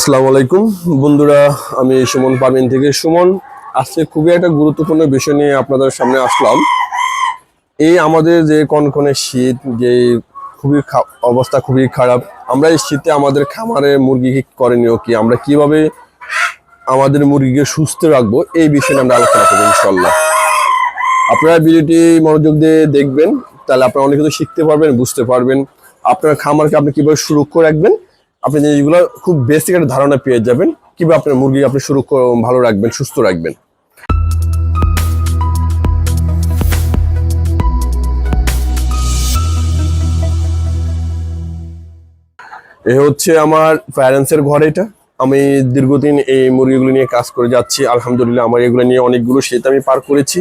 আসসালামু আলাইকুম। বন্ধুরা, আমি সুমন পারমিন থেকে। সুমন, আজকে খুবই একটা গুরুত্বপূর্ণ বিষয় নিয়ে আপনাদের সামনে আসলাম। এই আমাদের যে কনকনে শীত, যে খুবই অবস্থা খুবই খারাপ, আমরা এই শীতে আমাদের খামারে মুরগি কি করণীয় কি? আমরা কীভাবে আমাদের মুরগিকে সুস্থ রাখব? এই বিষয়ে আমরা আলোচনা করব ইনশাল্লাহ আপনারা ভিডিওটি মনোযোগ দিয়ে দেখবেন, তাহলে আপনারা অনেক কিছু শিখতে পারবেন, বুঝতে পারবেন। আপনার খামারকে আপনি কীভাবে সুরক্ষা রাখবেন আপনি জিনিসগুলো খুব বেসিক একটা ধারণা পেয়ে যাবেন, কীভাবে আপনার মুরগি আপনি সুরক্ষা ভালো রাখবেন, সুস্থ রাখবেন। এ হচ্ছে আমার প্যারেন্টসের ঘর এটা। আমি দীর্ঘদিন এই মুরগিগুলো নিয়ে কাজ করে যাচ্ছি। আলহামদুলিল্লাহ আমার এগুলো নিয়ে অনেকগুলো শীত আমি পার করেছি।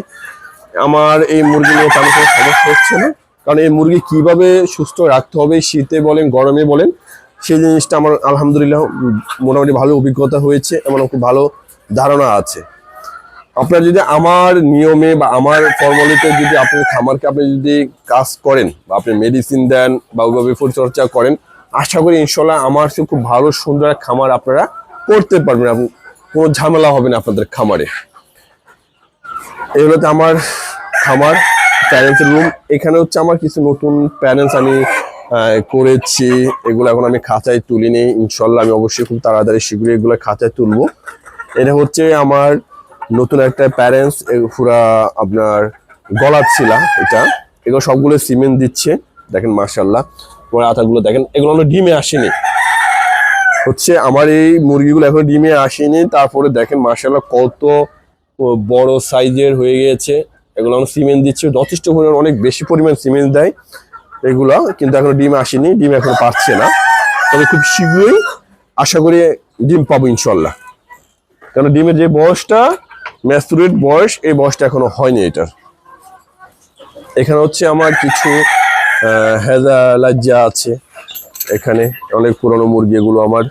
আমার এই মুরগি নিয়ে কোনো সমস্যা হচ্ছে না। কারণ এই মুরগি কীভাবে সুস্থ রাখতে হবে, শীতে বলেন, গরমে বলেন সেই জিনিসটা আমার আলহামদুলিল্লাহ মোটামুটি ভালো অভিজ্ঞতা হয়েছে এবং খুব ভালো ধারণা আছে। আপনার যদি আমার নিয়মে বা আমার ফর্মালিতে যদি আপনি খামারকে আপনি যদি কাজ করেন বা আপনি মেডিসিন দেন বা ওইভাবে পরিচর্যা করেন, আশা করি ইনশাল্লাহ আমার সে খুব ভালো, সুন্দর খামার আপনারা করতে পারবেন কোনো ঝামেলা হবে না আপনাদের খামারে। এগুলোতে আমার খামার প্যারেন্টস রুম এখানে হচ্ছে আমার কিছু নতুন প্যারেন্টস আমি করেছি, এগুলো এখন আমি খাঁচায় তুলিনি, ইনশাল্লাহ আমি অবশ্যই খুব তাড়াতাড়ি শীঘ্রই এগুলো খাঁচায় তুলবো। এটা হচ্ছে আমার নতুন একটা প্যারেন্টস পুরা আপনার গলার ছিলা এটা। এগুলো সবগুলো সিমেন্ট দিচ্ছে, দেখেন মার্শাল্লাহ আমার আটাগুলো দেখেন, এগুলো আমার ডিমে আসেনি। হচ্ছে আমার এই মুরগিগুলো এখন ডিমে আসেনি, তারপরে দেখেন মার্শাল্লাহ কত বড় সাইজের হয়ে গিয়েছে। এগুলো আমরা সিমেন্ট দিচ্ছি, যথেষ্ট পরিমাণ, অনেক বেশি পরিমাণ সিমেন্ট দেয়। এগুলো, কিন্তু এখনও ডিম আসেনি, ডিম এখনও পাচ্ছে না। তবে খুব শীঘ্রই আশা করি ডিম পাবো ইনশাল্লাহ। কেন, ডিমের যে বয়সটা ম্যাচুরেট বয়স, এই বয়সটা এখনও হয়নি এটার। এখানে হচ্ছে আমার কিছু হেজা লাজ্জা আছে। এখানে অনেক পুরনো মুরগি এগুলো আমার।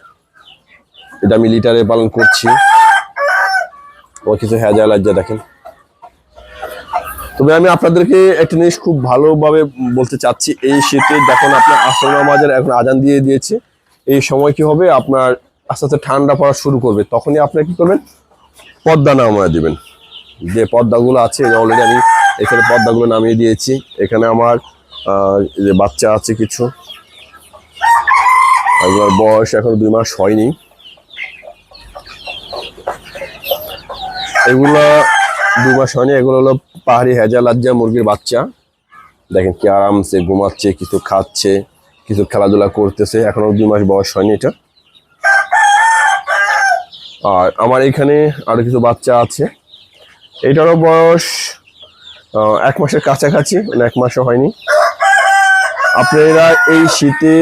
এটা আমি লিটারে পালন করছি। ও কিছু হেজা লাজ্জা দেখেন। তবে আমি আপনাদেরকে একটা জিনিস খুব ভালোভাবে বলতে চাচ্ছি, এই শীতে যখন আপনার আসর নামাজের এখন আজান দিয়ে দিয়েছে, এই সময় কি হবে? আপনার আস্তে আস্তে ঠান্ডা পড়া শুরু করবে, তখনই আপনারা কি করবেন? পর্দা নামায় দিবেন। যে পর্দাগুলো আছে অলরেডি আমি এখানে পর্দাগুলো নামিয়ে দিয়েছি, এখানে আমার যে বাচ্চা আছে কিছু, এগুলোর বয়স এখন দুই মাস হয়নি। এগুলো দুই মাস হয়নি, এগুলো হলো পাহাড়ি হেজা লাজ্জা মুরগির বাচ্চা। দেখেন কি আরামসে ঘুমাচ্ছে, কিছু খাচ্ছে, কিছু খেলাধুলা করতেছে। এখনও দুই মাস বয়স হয়নি এটা। আর আমার এখানে আরও কিছু বাচ্চা আছে। এটারও বয়স এক মাসের কাছাকাছি মানে এক মাসও হয়নি। আপনারা এই শীতে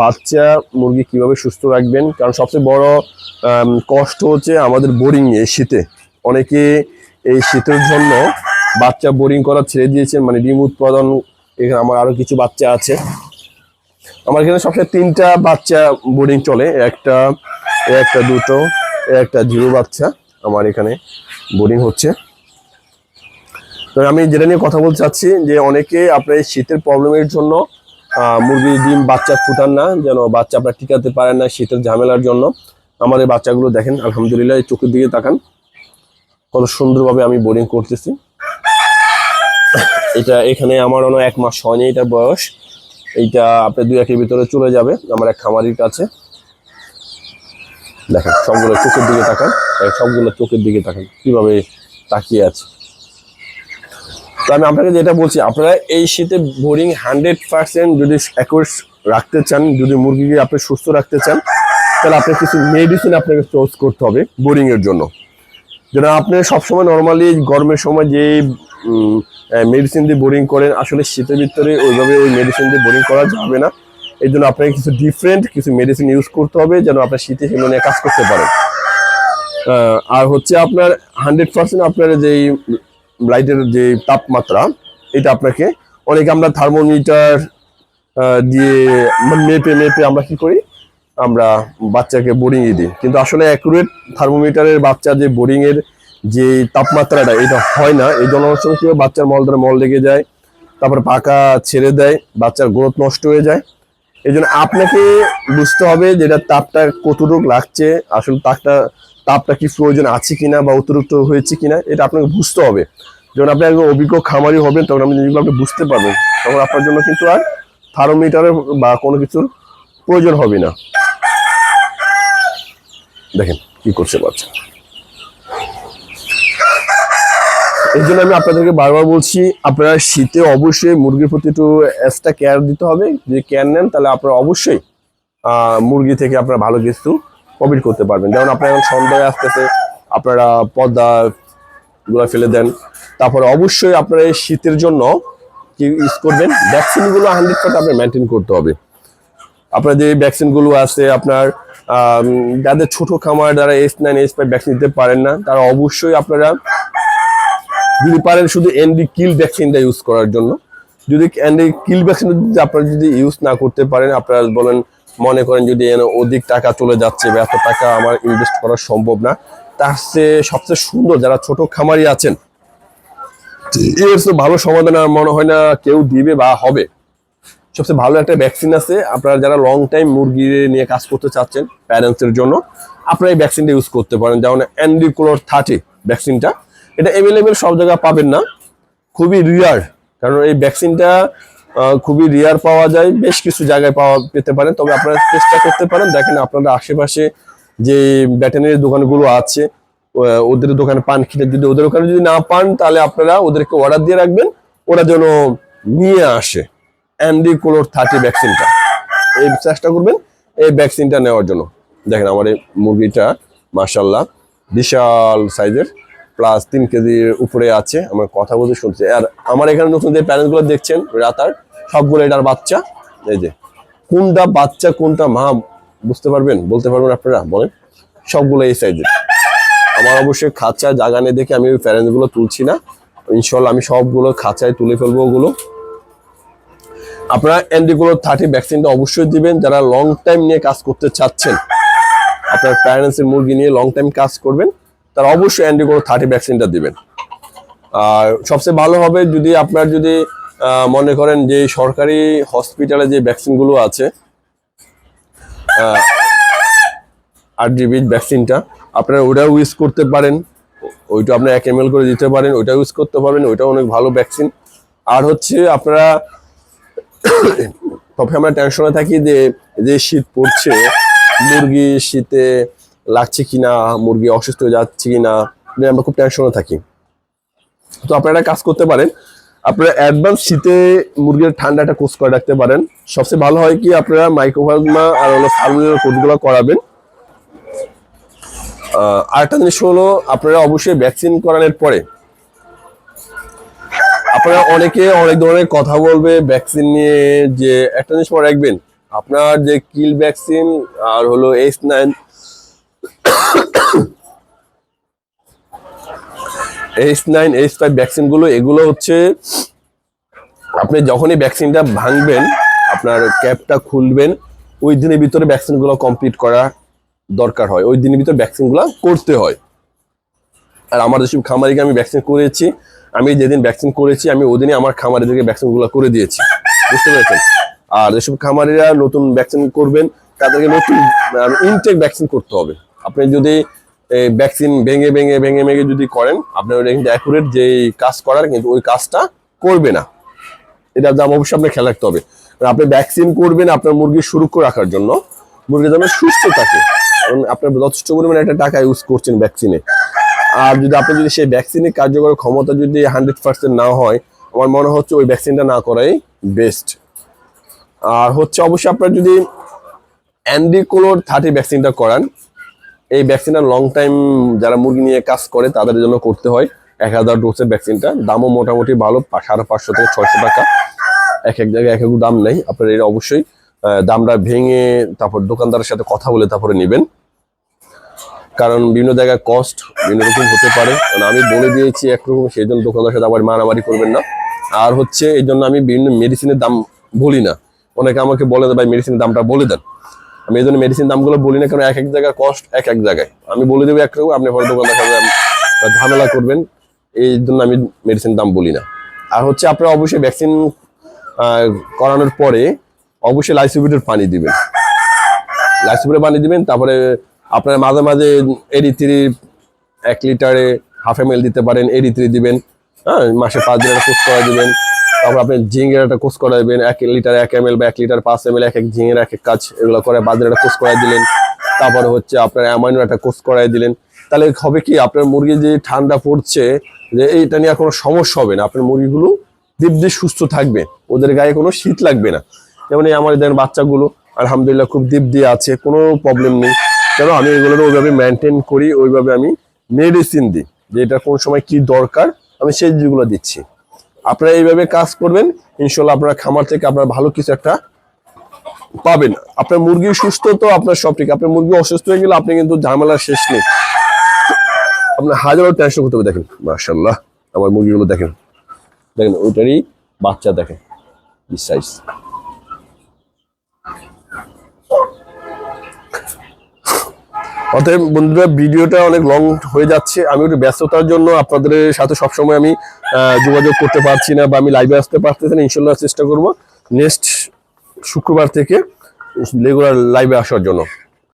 বাচ্চা, মুরগি কীভাবে সুস্থ রাখবেন? কারণ সবচেয়ে বড় কষ্ট হচ্ছে আমাদের বোরিং এই শীতে। অনেকে এই শীতের জন্য বাচ্চা বোরিং করা ছেড়ে দিয়েছেন মানে ডিম উৎপাদন, এখানে আমার আরও কিছু বাচ্চা আছে। আমার এখানে সবসময় তিনটা বাচ্চা বোরিং চলে, একটা একটা দুটো, একটা জিরো বাচ্চা আমার এখানে বোরিং হচ্ছে। তো আমি যেটা নিয়ে কথা বলতে চাচ্ছি, যে অনেকে আপনার এই শীতের প্রবলেমের জন্য মুরগির ডিম বাচ্চা ফুটান না, যেন বাচ্চা আপনার টিকাতে পারেন না শীতের ঝামেলার জন্য। আমাদের বাচ্চাগুলো দেখেন, আলহামদুলিল্লাহ, এই চোখের দিকে তাকান। কত সুন্দরভাবে আমি বোরিং করতেছি। এটা এখানে আমার অন্য এক মাস হয়নি এটা বয়স। এইটা আপনার দুই একের ভিতরে চলে যাবে, আমার এক খামারির কাছে। দেখেন, সবগুলো চোখের দিকে তাকান সবগুলো চোখের দিকে তাকান, কীভাবে তাকিয়ে আছে। তো আমি আপনাকে যেটা বলছি, আপনারা এই শীতে বোরিং হান্ড্রেড পার্সেন্ট যদি অ্যাকুরেট রাখতে চান, যদি মুরগিকে আপনি সুস্থ রাখতে চান, তাহলে আপনার কিছু মেডিসিন আপনাকে চুজ করতে হবে বোরিংয়ের জন্য। যেন আপনি সবসময় নর্মালি গরমের সময় যে মেডিসিন দিয়ে বোরিং করেন আসলে শীতের ভিতরে ওইভাবে ওই মেডিসিন দিয়ে বোরিং করা যাবে না। এই জন্য আপনাকে কিছু ডিফারেন্ট কিছু মেডিসিন ইউজ করতে হবে যেন আপনার শীতে সেগুলো নিয়ে কাজ করতে আহ, আর হচ্ছে আপনার হান্ড্রেড পার্সেন্ট আপনার যেই লাইটের যে তাপমাত্রা এটা আপনাকে অনেকে আমরা থার্মোমিটার দিয়ে মেপে মেপে আমরা কি করি? আমরা বাচ্চাকে বোরিং এ দিই। কিন্তু আসলে অ্যাকুরেট থার্মোমিটারের বাচ্চা যে বোরিং এর যে তাপমাত্রাটা, এটা হয় না। এই জন্য অনেক সময় বাচ্চার মল ধরে মল লেগে যায়, তারপর পাকা ছেড়ে দেয়, বাচ্চার গ্রোথ নষ্ট হয়ে যায়। এই জন্য আপনাকে বুঝতে হবে যে এটা তাপটা কতটুকু লাগছে, আসলে তাপটা তাপটা কি প্রয়োজন আছে কিনা বা অতিরিক্ত হয়েছে কিনা, এটা আপনাকে বুঝতে হবে। যখন আপনি একজন অভিজ্ঞ খামারি হবেন, তখন আপনি জিনিসগুলো আপনি বুঝতে পারবেন। তখন আপনার জন্য কিন্তু আর থার্মোমিটারের বা কোনো কিছুর প্রয়োজন হবে না। দেখেন কি করছে বাচ্চা। এই জন্য আমি আপনাদেরকে বারবার বলছি, আপনারা শীতে অবশ্যই মুরগির প্রতি একটু এক্সট্রা কেয়ার দিতে হবে। যদি কেয়ার নেন, তাহলে আপনারা অবশ্যই মুরগি থেকে আপনারা ভালো কিছু প্রফিট করতে পারবেন। যেমন আপনার এখন সন্ধ্যায় আসতেছে, আপনারা পর্দা গুলো ফেলে দেন। তারপরে অবশ্যই আপনারা এই শীতের জন্য কি ইউজ করবেন? ভ্যাকসিনগুলো হান্ড্রেড পার্সেন্ট আপনার মেনটেন করতে হবে। আপনার যে ভ্যাকসিনগুলো আছে, আপনার যাদের ছোট খামার যারা S nine S five vaccine দিতে পারেন না তারা অবশ্যই আপনারা যদি পারেন শুধু এনডি কিল ভ্যাকসিনটা ইউজ করার জন্য। যদি এনডি কিল ভ্যাকসিন যদি আপনারা যদি ইউজ না করতে পারেন আপনারা বলেন মনে করেন যদি অধিক টাকা চলে যাচ্ছে বা এত টাকা আমার ইনভেস্ট করা সম্ভব না তার চেয়ে সবচেয়ে সুন্দর যারা ছোট খামারি আছেন এর ভালো সমাধান আর মনে হয় না কেউ দিবে বা হবে। সবচেয়ে ভালো একটা ভ্যাকসিন আছে। আপনারা যারা লং টাইম মুরগি নিয়ে কাজ করতে চাচ্ছেন প্যারেন্টসের জন্য, আপনারা এই ভ্যাকসিনটা ইউজ করতে পারেন। যেমন অ্যান্ডিকুলোর থার্টি ভ্যাকসিনটা এটা অ্যাভেলেবেল সব জায়গায় পাবেন না। খুবই রিয়ার কারণ এই ভ্যাকসিনটা খুবই রিয়ার পাওয়া যায়। বেশ কিছু জায়গায় পাওয়া পেতে পারেন। তবে আপনারা চেষ্টা করতে পারেন। দেখেন আপনারা আশেপাশে যে ব্যাটারি দোকানগুলো আছে ওদের দোকানে পান কিনে যদি ওদের ওখানে যদি না পান, তাহলে আপনারা ওদেরকে অর্ডার দিয়ে রাখবেন। ওরা যেন নিয়ে আসে। অ্যান্ডি কোলোর থার্টি ভ্যাকসিনটা এই চেষ্টা করবেন এই ভ্যাকসিনটা নেওয়ার জন্য। দেখেন আমার এই মুরগিটা মার্শাল্লাহ বিশাল সাইজের প্লাস তিন কেজির উপরে আছে। আমার কথা বলতে শুনছে। আর আমার এখানে নতুন যে প্যারেন্টগুলো দেখছেন, রাতার, সবগুলো এটার বাচ্চা। এই যে, কোনটা বাচ্চা, কোনটা মা, বুঝতে পারবেন? বলতে পারবেন আপনারা? বলেন। সবগুলো এই সাইজের। আমার অবশ্যই খাঁচা জায়গা নেই দেখে আমি ওই প্যারেন্টগুলো তুলছি না। ইনশাল্লাহ আমি সবগুলো খাঁচায় তুলে ফেলব ওগুলো। আপনারা অ্যান্টিগুলো থার্টি ভ্যাকসিনটা অবশ্যই দিবেন, যারা লং টাইম নিয়ে কাজ করতে চাচ্ছেন। আপনার প্যারেন্টসের মুরগি নিয়ে লং টাইম কাজ করবেন, তারা অবশ্যই অ্যান্টিগুলো থার্টি ভ্যাকসিনটা দিবেন। আর সবচেয়ে ভালো হবে যদি আপনার যদি মনে করেন যে সরকারি হসপিটালে যে ভ্যাকসিনগুলো আছে আট জিবি ভ্যাকসিনটা, আপনারা ওটাও ইউজ করতে পারেন। ওইটা আপনার এক এম করে দিতে পারেন ওইটা ইউজ করতে পারবেন, ওইটাও অনেক ভালো ভ্যাকসিন। আর হচ্ছে আপনারা তবে আমরা টেনশনে থাকি যে যে শীত পড়ছে, মুরগি শীতে লাগছে কিনা, মুরগি অসুস্থ হয়ে যাচ্ছে কিনা এটা আমরা খুব টেনশনে থাকি। তো আপনারা কাজ করতে পারেন, আপনারা অ্যাডভান্স শীতে মুরগির ঠান্ডাটা কোর্স করে রাখতে পারেন। সবচেয়ে ভালো হয় কি, আপনারা মাইক্রোভাজমা আর হলো সার্মোনিয়াল কোডগুলো করাবেন। আরেকটা জিনিস হলো, আপনারা অবশ্যই ভ্যাকসিন করানোর পরে আপনারা অনেকে অনেক ধরনের কথা বলবে ভ্যাকসিন নিয়ে যে একটা জিনিস মনে রাখবেন, আপনার যে কিল ভ্যাকসিন আর হলো H nine H nine H five ভ্যাকসিনগুলো, এগুলো হচ্ছে আপনি যখনই ভ্যাকসিনটা ভাঙবেন, আপনার ক্যাপটা খুলবেন, ওই দিনের ভিতরে ভ্যাকসিনগুলো কমপ্লিট করা দরকার হয়, ওই দিনের ভিতরে ভ্যাকসিনগুলো করতে হয়। আর আমার যেসব খামারিকে আমি ভ্যাকসিন করেছি আমি যেদিন ভ্যাকসিন করেছি, আমি ওদিনই আমার খামারিদেরকে ভ্যাকসিনগুলো করে দিয়েছি। বুঝতে পেরেছেন? আর যেসব খামারিরা নতুন ভ্যাকসিন করবেন, তাদেরকে নতুন ইনটেক ভ্যাকসিন করতে হবে। আপনি যদি ভ্যাকসিন ভেঙে ভেঙে ভেঙে ভেঙে যদি করেন, আপনার ওটা কিন্তু অ্যাকুরেট যে কাজ করার, কিন্তু ওই কাজটা করবে না। এটা দাম অবশ্যই আপনার খেয়াল রাখতে হবে। আপনি ভ্যাকসিন করবেন আপনার মুরগি সুরক্ষা রাখার জন্য। মুরগি যেন সুস্থ থাকে। কারণ আপনার যথেষ্ট পরিমাণে একটা টাকা ইউজ করছেন ভ্যাকসিনে আর যদি আপনি যদি সেই ভ্যাকসিনের কার্যকর ক্ষমতা যদি হান্ড্রেড পার্সেন্ট না হয়, আমার মনে হচ্ছে ওই ভ্যাকসিনটা না করাই বেস্ট আর হচ্ছে অবশ্যই আপনার যদি অ্যান্ডিকোলোর থার্টি ভ্যাকসিনটা করান, এই ভ্যাকসিনটা লং টাইম যারা মুরগি নিয়ে কাজ করে, তাদের জন্য করতে হয়। এক হাজার ডোজের ভ্যাকসিনটা দামও মোটামুটি ভালো সাড়ে পাঁচশো থেকে ছয়শো টাকা। এক এক জায়গায় এক এক দাম নেই। আপনার এটা অবশ্যই দামটা ভেঙে তারপর দোকানদারের সাথে কথা বলে তারপরে নেবেন। কারণ বিভিন্ন জায়গায় কস্ট বিভিন্ন রকম হতে পারে। কারণ আমি বলে দিয়েছি একরকম সেই জন্য দোকানদার সাথে আবার মারামারি করবেন না। আর হচ্ছে এই জন্য আমি বিভিন্ন মেডিসিনের দাম বলি না। অনেকে আমাকে বলে ভাই মেডিসিনের দামটা বলে দেন। আমি এই জন্য মেডিসিন দামগুলো বলি না, কারণ এক এক জায়গায় কস্ট এক এক জায়গায়। আমি বলে দেবো একরকম, আপনি পরে দোকানদার সাথে ঝামেলা করবেন। এই জন্য আমি মেডিসিন দাম বলি না। আর হচ্ছে আপনারা অবশ্যই ভ্যাকসিন করানোর পরে অবশ্যই লাইসোবিটের পানি দিবেন। লাইসোবিটের পানি দিবেন, তারপরে আপনার মাঝে মাঝে এডি থ্রি এক লিটারে হাফ এম এল দিতে পারেন এডি থ্রি দিবেন হ্যাঁ মাসে পাঁচ দিন কোর্স করা দিবেন। তারপর আপনি জিঙ্গের একটা কোর্স করা দেবেন এক লিটার এক এম বা এক লিটার পাঁচ এম এক এক জিঙ্গের এক এক কাজ এগুলো করে দিন একটা কোর্স করাই দিলেন। তারপরে হচ্ছে আপনার অ্যামাইনোর একটা কোর্স করাই দিলেন। তাহলে হবে কি, আপনার মুরগি যে ঠান্ডা পড়ছে, যে এইটা নিয়ে কোনো সমস্যা হবে না। আপনার মুরগিগুলো দিব্যি সুস্থ থাকবে, ওদের গায়ে কোনো শীত লাগবে না। যেমন এই আমার এদের বাচ্চাগুলো, আলহামদুলিল্লাহ খুব দিপ দিয়ে আছে, কোনো প্রবলেম নেই। কেন আমি এগুলো ওইভাবে মেনটেন করি, ওইভাবে আমি মেডিসিন দিই যে এটা কোন সময় কি দরকার, আমি সেই যেগুলো দিচ্ছি। আপনারা এইভাবে কাজ করবেন ইনশাল্লাহ আপনার খামার থেকে আপনার ভালো কিছু একটা পাবেন। আপনার মুরগি সুস্থ তো, আপনার সব ঠিক। আপনার মুরগি অসুস্থ হয়ে গেলে আপনি কিন্তু ঝামেলার শেষ নেই। আপনার হাজারো টেনশন করতে হবে, দেখেন। মার্শাল্লাহ আমার মুরগিগুলো দেখেন। দেখেন, ওইটারই বাচ্চা দেখেন সাইজ অতএব বন্ধুরা, ভিডিওটা অনেক লং হয়ে যাচ্ছে। আমি একটু ব্যস্ততার জন্য আপনাদের সাথে সবসময় আমি যোগাযোগ করতে পারছি না বা আমি লাইভে আসতে পারতেছি না ইনশাল্লাহ চেষ্টা করব নেক্সট শুক্রবার থেকে রেগুলার লাইভে আসার জন্য।